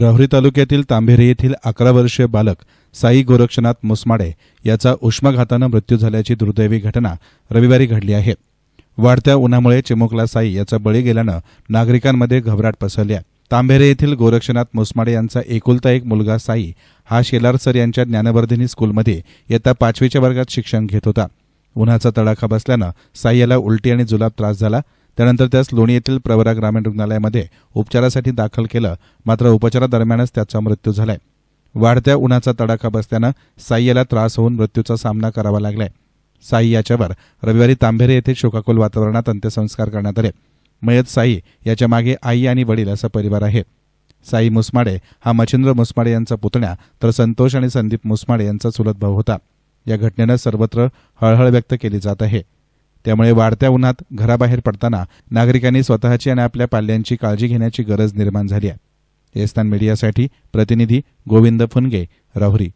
राहुरी तालुक्यातील तांभेरे येथील अकरा वर्षीय बालक साई गोरक्षनाथ मुसमाडे याचा उष्माघातानं मृत्यू झाल्याची दुर्दैवी घटना रविवारी घडली आहे. वाढत्या उन्हामुळे चिमुकला साई याचा बळी गेल्यानं नागरिकांमध्ये घबराट पसरली आहे. तांभेरे येथील गोरक्षनाथ मुसमाडे यांचा एकुलता एक मुलगा साई हा शेलारसर यांच्या ज्ञानवर्धिनी स्कूलमध्ये येत्या पाचवीच्या वर्गात शिक्षण घेत होता. उन्हाचा तडाखा बसल्यानं साई याला उलटी आणि जुलाब त्रास झाला. त्यानंतर त्यास लोणी येथील प्रवरा ग्रामीण रुग्णालयामध्ये उपचारासाठी दाखल केलं. मात्र उपचारादरम्यानच त्याचा मृत्यू झालाय. वाढत्या उन्हाचा तडाखा बसल्यानं साई याला त्रास होऊन मृत्यूचा सामना करावा लागलाय. साई याच्यावर रविवारी तांभेरे येथे शोकाकुल वातावरणात अंत्यसंस्कार करण्यात आले. मयत साई याच्या मागे आई आणि वडील असा परिवार आहे. साई मुसमाडे हा मच्छिंद्र मुसमाडे यांचा पुतण्या तर संतोष आणि संदीप मुसमाडे यांचा चुलत भाऊ होता. या घटनेनं सर्वत्र हळहळ व्यक्त केली जात आहे. त्यामुळे वाढत्या उन्हात घराबाहेर पडताना नागरिकांनी स्वतःची आणि आपल्या पाल्यांची काळजी घेण्याची गरज निर्माण झाली आहे. एस्तान मीडियासाठी प्रतिनिधी गोविंद फुनगे राहुरी.